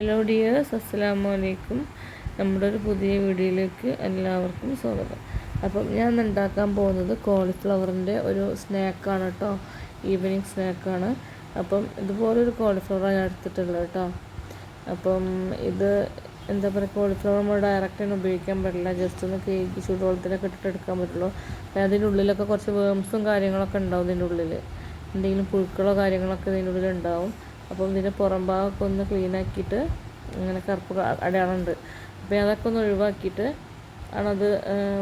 Hello dears അസ്സലാമു അലൈക്കും നമ്മുടെ ഒരു പുതിയ വീഡിയോയിലേക്ക് എല്ലാവർക്കും സ്വാഗതം. അപ്പം ഞാൻ ഉണ്ടാക്കാൻ പോകുന്നത് കോളിഫ്ലവറിന്റെ ഒരു സ്നാക്കാണ് കേട്ടോ ഈവനിങ് സ്നാക്കാണ് അപ്പം ഇതുപോലൊരു കോളിഫ്ലവറാണ് ഞാൻ എടുത്തിട്ടുള്ളത് കേട്ടോ അപ്പം ഇത് എന്താ പറയുക കോളിഫ്ലവർ നമ്മൾ ഡയറക്റ്റ് തന്നെ ഉപയോഗിക്കാൻ പറ്റില്ല ജസ്റ്റ് ഒന്ന് കേക്ക് ചൂടുവെള്ളത്തിലൊക്കെ ഇട്ടിട്ട് എടുക്കാൻ പറ്റുള്ളൂ. അതിന്റെ ഉള്ളിലൊക്കെ കുറച്ച് വേംസും കാര്യങ്ങളൊക്കെ ഉണ്ടാവും ഇതിന്റെ ഉള്ളിൽ എന്തെങ്കിലും പുഴുക്കളോ കാര്യങ്ങളൊക്കെ ഇതിന്റെ ഉള്ളിൽ ഉണ്ടാവും. അപ്പം ഇതിന്റെ പുറം ഭാഗമൊക്കെ ഒന്ന് ക്ലീൻ ആക്കിയിട്ട് ഇങ്ങനെ കറുപ്പ് അടയാളമുണ്ട് അപ്പോൾ അതൊക്കെ ഒന്ന് ഒഴിവാക്കിയിട്ട് ആണത്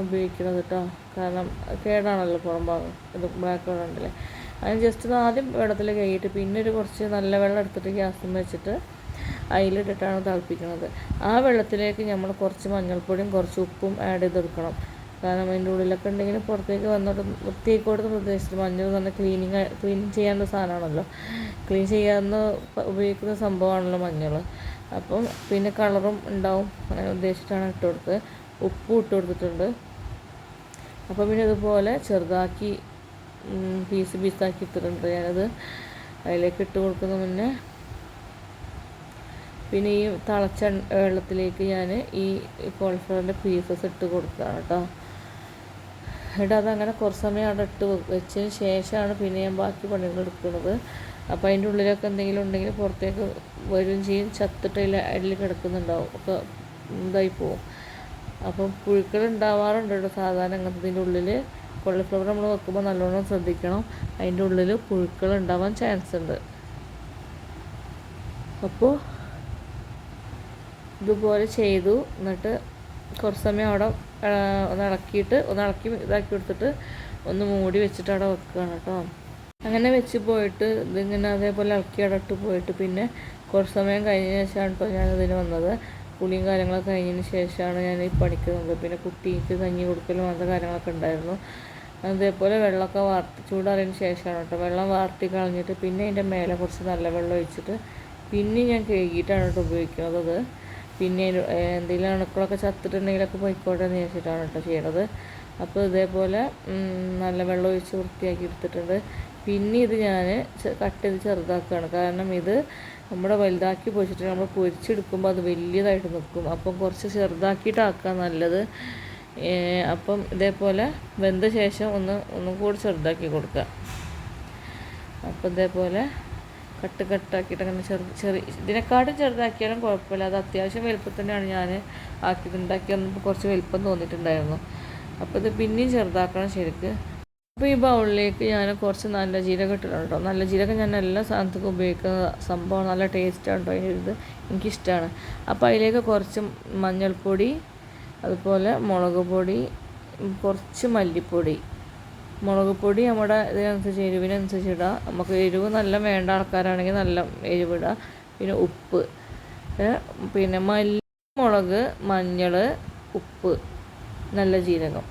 ഉപയോഗിക്കുന്നത് കേട്ടോ കാരണം കേടാണല്ലോ പുറം ഭാഗം ഇത് ബ്ലാക്ക് കളർ ഉണ്ടല്ലേ. അതിന് ജസ്റ്റ് ഒന്ന് ആദ്യം വെള്ളത്തിൽ കഴിയിട്ട് പിന്നെ ഒരു കുറച്ച് നല്ല വെള്ളം എടുത്തിട്ട് ഗ്യാസും വെച്ചിട്ട് അതിലിട്ടിട്ടാണ് തിളപ്പിക്കുന്നത്. ആ വെള്ളത്തിലേക്ക് നമ്മൾ കുറച്ച് മഞ്ഞൾപ്പൊടിയും കുറച്ച് ഉപ്പും ആഡ് ചെയ്തെടുക്കണം. കാരണം അതിന്റെ ഉള്ളിലൊക്കെ ഉണ്ടെങ്കിൽ പുറത്തേക്ക് വന്നിട്ട് വൃത്തിയാക്കി കൊടുത്ത് പ്രദേശത്ത് മഞ്ഞൾ നല്ല ക്ലീനിങ് ക്ലീൻ ചെയ്യാനുള്ള സാധനമാണല്ലോ. ക്ലീൻ ചെയ്യാവുന്ന ഉപയോഗിക്കുന്ന സംഭവമാണല്ലോ മഞ്ഞൾ. അപ്പം പിന്നെ കളറും ഉണ്ടാവും. അങ്ങനെ ഉദ്ദേശിച്ചിട്ടാണ് ഇട്ട് കൊടുത്തത് ഉപ്പും ഇട്ട് കൊടുത്തിട്ടുണ്ട്. അപ്പം പിന്നെ ഇതുപോലെ ചെറുതാക്കി പീസ് പീസാക്കി ഇട്ടിട്ടുണ്ട് ഞാനത്. അതിലേക്ക് ഇട്ട് കൊടുക്കുന്ന മുന്നേ പിന്നെ ഈ തിളച്ച വെള്ളത്തിലേക്ക് ഞാൻ ഈ കോളിഫ്ലവറിന്റെ പീസസ് ഇട്ട് കൊടുക്കുകയാണ് കേട്ടോ. എന്നിട്ട് അതങ്ങനെ കുറച്ച് സമയം അവിടെ ഇട്ട് വെച്ചതിന് ശേഷമാണ് പിന്നെ ഞാൻ ബാക്കി പണികൾ എടുക്കുന്നത്. അപ്പോൾ അതിന്റെ ഉള്ളിലൊക്കെ എന്തെങ്കിലും ഉണ്ടെങ്കിൽ പുറത്തേക്ക് വരും ചെയ്യും. ചത്തിട്ട് അതിൽ കിടക്കുന്നുണ്ടാവും. ഒക്കെ ഇതായി പോവും. അപ്പം പുഴുക്കൾ ഉണ്ടാവാറുണ്ട് കേട്ടോ സാധാരണ അങ്ങനത്തെ ഉള്ളിൽ കോളിഫ്ലവർ നമ്മൾ വെക്കുമ്പോൾ നല്ലോണം ശ്രദ്ധിക്കണം. അതിന്റെ ഉള്ളിൽ പുഴുക്കൾ ഉണ്ടാവാൻ ചാൻസ് ഉണ്ട്. അപ്പോൾ ഇതുപോലെ ചെയ്തു. എന്നിട്ട് കുറച്ച് സമയം അവിടെ ഒന്ന് ഇളക്കിയിട്ട് ഒന്ന് ഇളക്കി ഇതാക്കി കൊടുത്തിട്ട് ഒന്ന് മൂടി വെച്ചിട്ട് അവിടെ വെക്കുകയാണ് കേട്ടോ. അങ്ങനെ വെച്ച് പോയിട്ട് ഇതിങ്ങനെ അതേപോലെ ഇളക്കി അടട്ട് പോയിട്ട് പിന്നെ കുറച്ച് സമയം കഴിഞ്ഞതിന് ശേഷമാണ് കേട്ടോ ഞാനിതിന് വന്നത്. കുളിയും കാര്യങ്ങളൊക്കെ കഴിഞ്ഞതിന് ശേഷമാണ് ഞാൻ ഈ പണിക്ക് വന്നത്. പിന്നെ കുട്ടിക്ക് കഞ്ഞി കൊടുക്കലും അങ്ങനത്തെ കാര്യങ്ങളൊക്കെ ഉണ്ടായിരുന്നു. അതേപോലെ വെള്ളമൊക്കെ വാർത്തി ചൂടാറിയതിന് ശേഷമാണ് കേട്ടോ. വെള്ളം വാർത്തി കളഞ്ഞിട്ട് പിന്നെ അതിന്റെ മേലെ കുറച്ച് നല്ല വെള്ളം ഒഴിച്ചിട്ട് പിന്നെ ഞാൻ കഴുകിയിട്ടാണ് കേട്ടോ ഉപയോഗിക്കുന്നത് അത്. പിന്നെ എന്തെങ്കിലും അണുക്കളൊക്കെ ചത്തിട്ടുണ്ടെങ്കിലൊക്കെ പോയിക്കോട്ടെ എന്ന് വിചാരിച്ചിട്ടാണ് കേട്ടോ ചെയ്യണത്. അപ്പോൾ ഇതേപോലെ നല്ല വെള്ളം ഒഴിച്ച് വൃത്തിയാക്കി എടുത്തിട്ടുണ്ട്. പിന്നെ ഇത് ഞാൻ കട്ട് ചെയ്ത് ചെറുതാക്കുകയാണ്. കാരണം ഇത് നമ്മുടെ വലുതാക്കി പൊരിച്ചിട്ട് നമ്മൾ പൊരിച്ചെടുക്കുമ്പോൾ അത് വലിയതായിട്ട് നിൽക്കും അപ്പം കുറച്ച് ചെറുതാക്കിയിട്ടാക്കുക നല്ലത്. അപ്പം ഇതേപോലെ വെന്ത ശേഷം ഒന്ന് ഒന്നും കൂടി ചെറുതാക്കി കൊടുക്കുക. അപ്പം ഇതേപോലെ കട്ട് കട്ടാക്കിയിട്ട് അങ്ങനെ ചെറു ചെറിയ ഇതിനെക്കാട്ടും ചെറുതാക്കിയാലും കുഴപ്പമില്ല. അത് അത്യാവശ്യം വലുപ്പം തന്നെയാണ് ഞാൻ ആക്കിയത്. ഉണ്ടാക്കി വന്നപ്പോൾ കുറച്ച് വലുപ്പം തോന്നിയിട്ടുണ്ടായിരുന്നു. അപ്പോൾ ഇത് പിന്നെയും ചെറുതാക്കണം ശരിക്ക്. അപ്പോൾ ഈ ബൗളിലേക്ക് ഞാൻ കുറച്ച് നല്ല ജീരകം ഇട്ടിട്ടുണ്ട് നല്ല ജീരകം ഞാൻ എല്ലാ സാധനത്തേക്കും ഉപയോഗിക്കുന്ന സംഭവം നല്ല ടേസ്റ്റാണ് കേട്ടോ ഇത്. എനിക്കിഷ്ടമാണ് അപ്പോൾ അതിലേക്ക് കുറച്ച് മഞ്ഞൾപ്പൊടി അതുപോലെ മുളക് പൊടി കുറച്ച് മല്ലിപ്പൊടി മുളക് പൊടി നമ്മുടെ ഇതിനനുസരിച്ച് എരിവിനനുസരിച്ച് ഇടുക നമുക്ക് എരിവ് നല്ല വേണ്ട ആൾക്കാരാണെങ്കിൽ നല്ല എരിവ് ഇടുക പിന്നെ ഉപ്പ്. പിന്നെ മല്ലി മുളക് മഞ്ഞൾ ഉപ്പ് നല്ല ജീരകം.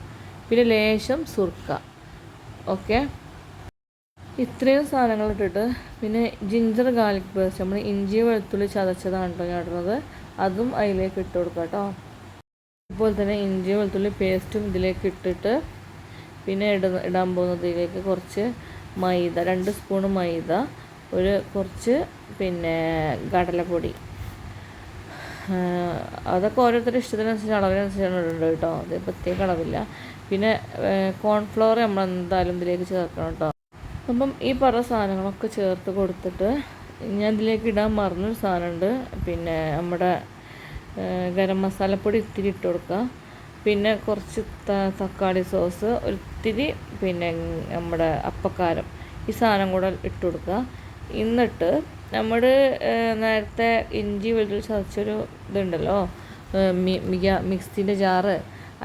പിന്നെ ലേശം സുർക്ക. ഓക്കെ? ഇത്രയും സാധനങ്ങൾ ഇട്ടിട്ട് പിന്നെ ജിഞ്ചർ ഗാർലിക് പേസ്റ്റ്. നമ്മൾ ഇഞ്ചി വെളുത്തുള്ളി ചതച്ചതാണ് കേട്ടോ ഞാൻ ഇടുന്നത്. അതും അതിലേക്ക് ഇട്ട് കൊടുക്കാം കേട്ടോ. അതുപോലെ തന്നെ ഇഞ്ചി വെളുത്തുള്ളി പേസ്റ്റും ഇതിലേക്ക് ഇട്ടിട്ട് പിന്നെ ഇട ഇടാൻ പോകുന്നത് ഇതിലേക്ക് കുറച്ച് മൈദ രണ്ട് സ്പൂൺ മൈദ ഒരു കുറച്ച് പിന്നെ കടലപ്പൊടി. അതൊക്കെ ഓരോരുത്തരുടെ ഇഷ്ടത്തിനനുസരിച്ച് അളവിനനുസരിച്ചാണ് ഇടേണ്ടത് കേട്ടോ. അത് പ്രത്യേക അളവില്ല. പിന്നെ കോൺഫ്ലവർ നമ്മൾ എന്തായാലും ഇതിലേക്ക് ചേർക്കണം കേട്ടോ. അപ്പം ഈ പറ സാധനങ്ങളൊക്കെ ചേർത്ത് കൊടുത്തിട്ട് ഞാൻ ഇതിലേക്ക് ഇടാൻ മറന്നൊരു സാധനമുണ്ട്. പിന്നെ നമ്മുടെ ഗരം മസാലപ്പൊടി ഇത്തിരി ഇട്ട് കൊടുക്കുക. പിന്നെ കുറച്ച് തക്കാളി സോസ് ഒത്തിരി പിന്നെ നമ്മുടെ അപ്പക്കാരം ഈ സാധനം കൂടെ ഇട്ട് കൊടുക്കുക. എന്നിട്ട് നമ്മൾ നേരത്തെ ഇഞ്ചി വെളുത്തുള്ളി ചതച്ചൊരു ഇതുണ്ടല്ലോ മിക്സിന്റെ ജാറ്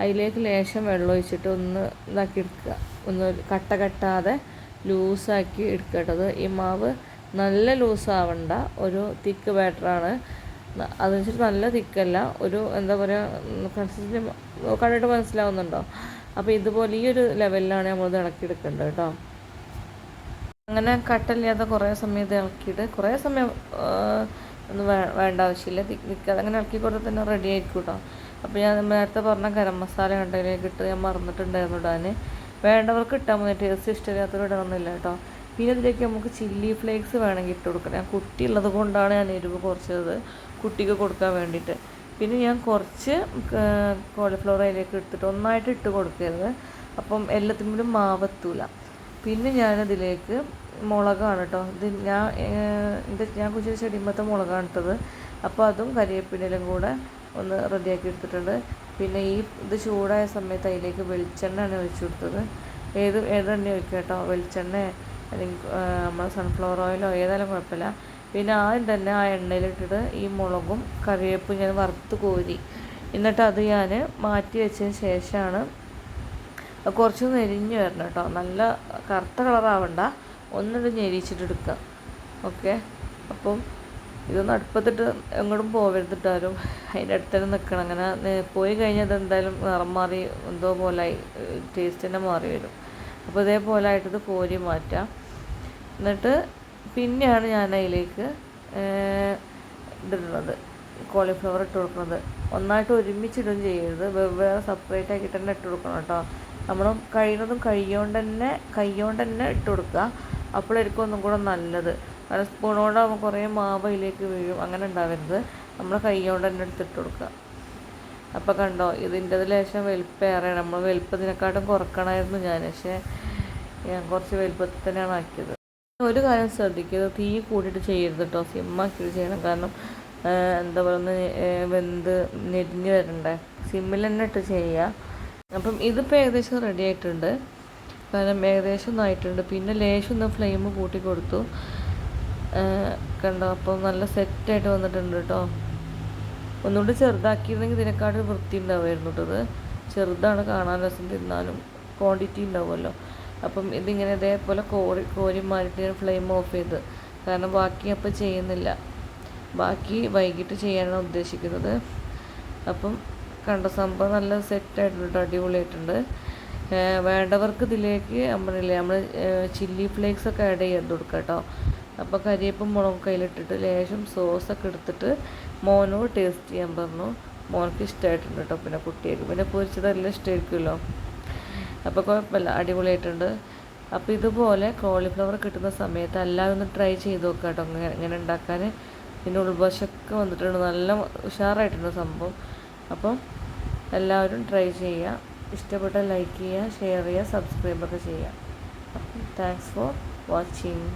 അതിലേക്ക് ലേശം വെള്ളം ഒഴിച്ചിട്ട് ഒന്ന് ഇതാക്കി എടുക്കുക. ഒന്ന് കട്ട കെട്ടാതെ ലൂസാക്കി എടുക്കേണ്ടത് ഈ മാവ് നല്ല ലൂസാവണ്ട ഒരു തിക്ക് ബാറ്ററാണ് അത് വെച്ചിട്ട് നല്ല തിക്കല്ല ഒരു എന്താ പറയുക കൺസിസ്റ്റൻസി കണ്ടിട്ട് മനസ്സിലാവുന്നുണ്ടോ? അപ്പോൾ ഇതുപോലെ ഈ ഒരു ലെവലിലാണ് നമ്മൾ ഇളക്കിയെടുക്കേണ്ടത് കേട്ടോ. അങ്ങനെ കട്ടില്ലാതെ കുറേ സമയം ഇത് ഇളക്കിയിട്ട് കുറേ സമയം ഒന്നും വേണ്ട ആവശ്യമില്ല. നിൽക്കാതെ അങ്ങനെ ഇളക്കി കൊടുത്താൽ തന്നെ റെഡി ആയിരിക്കും കേട്ടോ അപ്പോൾ ഞാൻ നേരത്തെ പറഞ്ഞ ഗരം മസാല ഉണ്ടെങ്കിലേക്ക് ഇട്ട് ഞാൻ മറന്നിട്ടുണ്ടായിരുന്നു ഇടാൻ വേണ്ടവർക്ക് ഇട്ടാൽ മതി ടേസ്റ്റ് ഇഷ്ടമില്ലാത്തവർ ഇടണമെന്നില്ല കേട്ടോ പിന്നെ ഇതിലേക്ക് നമുക്ക് ചില്ലി ഫ്ലേക്സ് വേണമെങ്കിൽ ഇട്ട് കൊടുക്കണം. ഞാൻ കുട്ടി ഉള്ളത് കൊണ്ടാണ് ഞാൻ എരിവ് കുറച്ചത് കുട്ടിക്ക് കൊടുക്കാൻ വേണ്ടിയിട്ട്. പിന്നെ ഞാൻ കുറച്ച് കോളിഫ്ലവർ അതിലേക്ക് എടുത്തിട്ട് ഒന്നായിട്ട് ഇട്ട് കൊടുക്കരുത്. അപ്പം എല്ലാത്തിനും മാവത്തൂല. പിന്നെ ഞാനതിലേക്ക് മുളകാണ് കേട്ടോ ഇത് ഞാൻ ഇത് ഞാൻ കുറിച്ച് ചെടിമ്പത്തെ മുളകാണ് ഇട്ടത് അപ്പോൾ അതും കരിവേപ്പിനും കൂടെ ഒന്ന് റെഡിയാക്കി എടുത്തിട്ടുണ്ട്. പിന്നെ ഈ ഇത് ചൂടായ സമയത്ത് അതിലേക്ക് വെളിച്ചെണ്ണയാണ് ഒഴിച്ചു കൊടുത്തത്. ഏത് ഏതെണ്ണ ഒഴിക്കുക കേട്ടോ വെളിച്ചെണ്ണ അല്ലെങ്കിൽ നമ്മൾ സൺഫ്ലവർ ഓയിലോ ഏതായാലും കുഴപ്പമില്ല. പിന്നെ ആദ്യം തന്നെ ആ എണ്ണയിലിട്ടിട്ട് ഈ മുളകും കറിവേപ്പും ഞാൻ വറുത്ത് കോരി. എന്നിട്ട് അത് ഞാൻ മാറ്റി വെച്ചതിന് ശേഷമാണ് കുറച്ച് നെരിഞ്ഞ് വരണം കേട്ടോ. നല്ല കറുത്ത കളറാവണ്ട ഒന്നിട്ട് ഞെരിച്ചിട്ടെടുക്കുക ഓക്കെ അപ്പം ഇതൊന്നും അടുപ്പത്തിട്ട് എങ്ങോട്ടും പോകരുതിട്ടാലും അതിന്റെ അടുത്ത് തന്നെ നിൽക്കണം. അങ്ങനെ പോയി കഴിഞ്ഞാൽ അതെന്തായാലും നിറം മാറി എന്തോ പോലെ ടേസ്റ്റ് തന്നെ മാറി വരും. അപ്പോൾ ഇതേപോലെ ആയിട്ടിത് കോരി മാറ്റാം. എന്നിട്ട് പിന്നെയാണ് ഞാൻ അതിലേക്ക് ഇതിടുന്നത് കോളിഫ്ലവർ ഇട്ട് കൊടുക്കുന്നത്. ഒന്നായിട്ട് ഒരുമിച്ചിടും ചെയ്യരുത്. വെവ്വേറെ സെപ്പറേറ്റ് ആക്കിയിട്ട് തന്നെ ഇട്ട് കൊടുക്കണം കേട്ടോ. നമ്മൾ കഴിയുന്നതും കൈകൊണ്ട് തന്നെ കൈകൊണ്ട് തന്നെ ഇട്ട് കൊടുക്കുക. അപ്പോഴായിരിക്കും ഒന്നും കൂടെ നല്ലത്. കാരണം സ്പൂൺ കൊണ്ടാകുമ്പോൾ കുറേ മാവ് അതിലേക്ക് വീഴും. അങ്ങനെ ഉണ്ടാവരുത്. നമ്മൾ കൈ കൊണ്ട് തന്നെ എടുത്തിട്ട് കൊടുക്കുക. അപ്പോൾ കണ്ടോ ഇതിന്റെ ലേശം വലിപ്പേറെ നമ്മൾ വലിപ്പത്തിനെക്കാട്ടും കുറക്കണമായിരുന്നു ഞാൻ. പക്ഷേ ഞാൻ കുറച്ച് വലിപ്പത്തിൽ തന്നെയാണ് ആക്കിയത്. ഒരു കാര്യം ശ്രദ്ധിക്കുക. തീ കൂട്ടിയിട്ട് ചെയ്യരുത് കേട്ടോ സിമ്മാക്കിയിട്ട് ചെയ്യണം. കാരണം എന്താ പറയുക വെന്ത് നെരിഞ്ഞ് വരണ്ടേ. സിമ്മിൽ തന്നെ ഇട്ട് ചെയ്യുക അപ്പം ഇതിപ്പോൾ ഏകദേശം റെഡി ആയിട്ടുണ്ട്. കാരണം ഏകദേശം ഒന്നായിട്ടുണ്ട് പിന്നെ ലേശം ഒന്ന് ഫ്ലെയിം കൂട്ടി കൊടുത്തു. കണ്ടോ? അപ്പോൾ നല്ല സെറ്റായിട്ട് വന്നിട്ടുണ്ട് കേട്ടോ ഒന്നുകൂടി ചെറുതാക്കിയിരുന്നെങ്കിൽ ഇതിനെക്കാട്ടും വൃത്തി ഉണ്ടാവുമായിരുന്നു കേട്ടത് ചെറുതാണ് കാണാൻ രസം തിന്നാനും. ക്വാണ്ടിറ്റി ഉണ്ടാവുമല്ലോ. അപ്പം ഇതിങ്ങനെ ഇതേപോലെ കോരി കോരി മാറിയിട്ട് ഞാൻ ഫ്ലെയിം ഓഫ് ചെയ്ത്. കാരണം ബാക്കി അപ്പം ചെയ്യുന്നില്ല. ബാക്കി വൈകിട്ട് ചെയ്യാനാണ് ഉദ്ദേശിക്കുന്നത്. അപ്പം കണ്ട സംഭവം നല്ല സെറ്റായിട്ടുണ്ട് അടിപൊളിയായിട്ടുണ്ട്. വേണ്ടവർക്ക് ഇതിലേക്ക് നമ്മളില്ലേ നമ്മൾ ചില്ലി ഫ്ലേക്സ് ഒക്കെ ആഡ് ചെയ്ത് കൊടുക്കാം കേട്ടോ. അപ്പോൾ കരിയേപ്പും മുളകും കയ്യിലിട്ടിട്ട് ലേശം സോസൊക്കെ എടുത്തിട്ട് മോനോട് ടേസ്റ്റ് ചെയ്യാൻ പറഞ്ഞു. മോനക്ക് ഇഷ്ടമായിട്ടുണ്ട് കേട്ടോ പിന്നെ കുട്ടികൾക്ക്. പിന്നെ പൊരിച്ചതെല്ലാം ഇഷ്ടമായിരിക്കുമല്ലോ അപ്പോൾ കുഴപ്പമില്ല അടിപൊളിയായിട്ടുണ്ട്. അപ്പോൾ ഇതുപോലെ കോളിഫ്ലവർ കിട്ടുന്ന സമയത്ത് എല്ലാവരും ഒന്ന് ട്രൈ ചെയ്ത് നോക്കുക കേട്ടോ ഇങ്ങനെ ഉണ്ടാക്കാൻ പിന്നെ ഉൾവശമൊക്കെ വന്നിട്ടുണ്ട് നല്ല ഉഷാറായിട്ടുണ്ട് സംഭവം. അപ്പം എല്ലാവരും ട്രൈ ചെയ്യുക. ഇഷ്ടപ്പെട്ട ലൈക്ക് ചെയ്യുക ഷെയർ ചെയ്യുക സബ്സ്ക്രൈബൊക്കെ ചെയ്യുക. അപ്പം താങ്ക്സ് ഫോർ വാച്ചിങ്